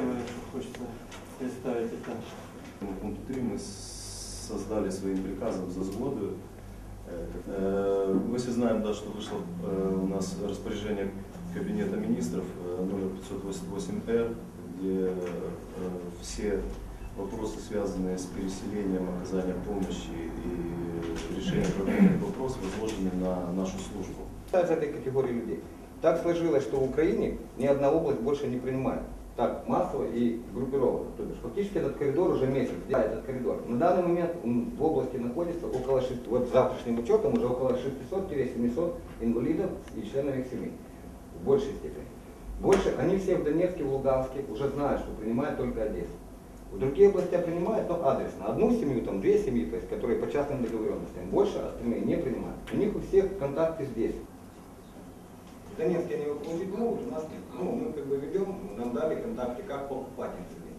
первое, что хочется представить, это Пункт 3 мы с- создали своим приказом за сгоду. Э, Мы все знаем, да, что вышло э, у нас распоряжение Кабинета министров э, номер 588-Р, где все вопросы, связанные с переселением, оказанием помощи и решением проблемных вопросов, возложены на нашу службу. из этой категории людей. Так сложилось, что в Украине ни одна область больше не принимает. Так, массово и группированно. То есть фактически этот коридор уже месяц. Да, этот коридор. На данный момент в области находится около 6, вот завтрашним учетом уже около 600-700 инвалидов и членов их семей. В большей степени. Больше, они все в Донецке, в Луганске уже знают, что принимает только Одесса. В другие области принимают, но адресно. Одну семью, там две семьи, то есть, которые по частным договоренностям. Больше остальные не принимают. У них у всех контакты здесь. В Донецке они его получить могут, у нас. Ну, мы нам дали контакты, как покупать инсулин.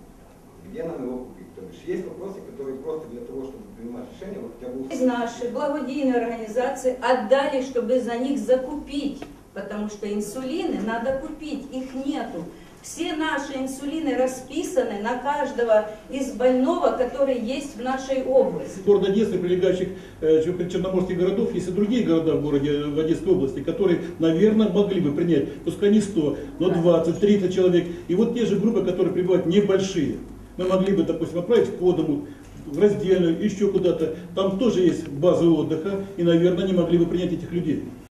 Где нам его купить? То есть есть вопросы, которые просто для того, чтобы принимать решения, вот хотя бы Из наши благодійные организации отдали, чтобы за них закупить, потому что инсулины надо купить, их нету. Все наши инсулины расписаны на каждого из больного, который есть в нашей области. Город Одесса, прилегающих э, чер- черноморских городов, есть и другие города в городе, в Одесской области, которые, наверное, могли бы принять, пускай не 100, но 20, 30 человек. И вот те же группы, которые прибывают небольшие, мы могли бы, допустим, отправить в Кодому, в раздельную, еще куда-то. Там тоже есть базы отдыха, и, наверное, не могли бы принять этих людей.